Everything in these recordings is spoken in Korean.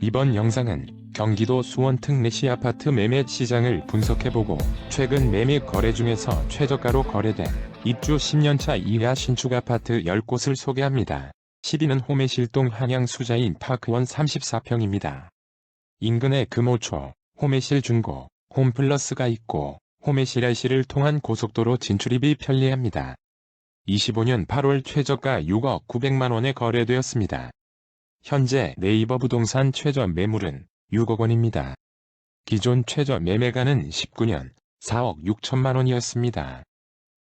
이번 영상은 경기도 수원 특례시 아파트 매매 시장을 분석해보고 최근 매매 거래 중에서 최저가로 거래된 입주 10년차 이하 신축 아파트 10곳을 소개합니다. 10위는 호매실동 한양 수자인 파크원 34평입니다. 인근에 금호초, 호매실 중고, 홈플러스가 있고 호매실 IC를 통한 고속도로 진출입이 편리합니다. 25년 8월 최저가 6억 900만원에 거래되었습니다. 현재 네이버 부동산 최저 매물은 6억 원입니다. 기존 최저 매매가는 19년 4억 6천만 원이었습니다.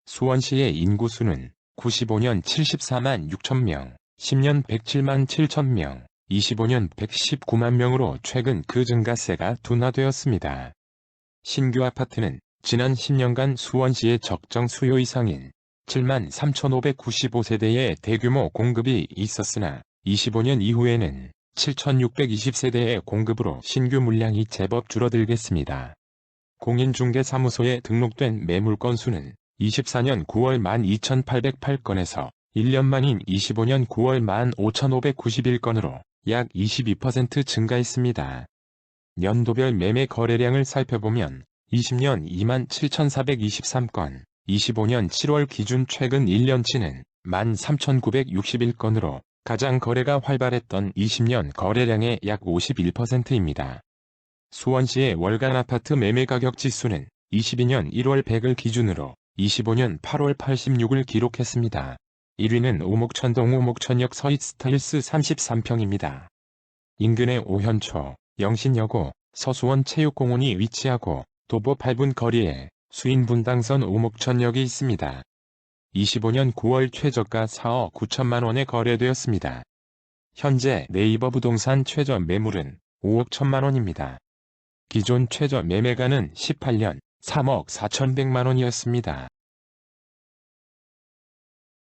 수원시의 인구수는 95년 74만 6천 명, 10년 107만 7천 명, 25년 119만 명으로 최근 그 증가세가 둔화되었습니다. 신규 아파트는 지난 10년간 수원시의 적정 수요 이상인 7만 3,595세대의 대규모 공급이 있었으나 25년 이후에는 7,620세대의 공급으로 신규 물량이 제법 줄어들겠습니다. 공인중개사무소에 등록된 매물 건수는 24년 9월 12,808건에서 1년 만인 25년 9월 15,591건으로 약 22% 증가했습니다. 연도별 매매 거래량을 살펴보면 20년 27,423건, 25년 7월 기준 최근 1년치는 13,961건으로 가장 거래가 활발했던 20년 거래량의 약 51%입니다. 수원시의 월간 아파트 매매 가격 지수는 22년 1월 100을 기준으로 25년 8월 86을 기록했습니다. 1위는 오목천동 오목천역 서잇스타일스 33평입니다. 인근의 오현초, 영신여고, 서수원 체육공원이 위치하고 도보 8분 거리에 수인분당선 오목천역이 있습니다. 25년 9월 최저가 4억 9천만 원에 거래되었습니다. 현재 네이버 부동산 최저 매물은 5억 1천만 원입니다. 기존 최저 매매가는 18년 3억 4천백만 원이었습니다.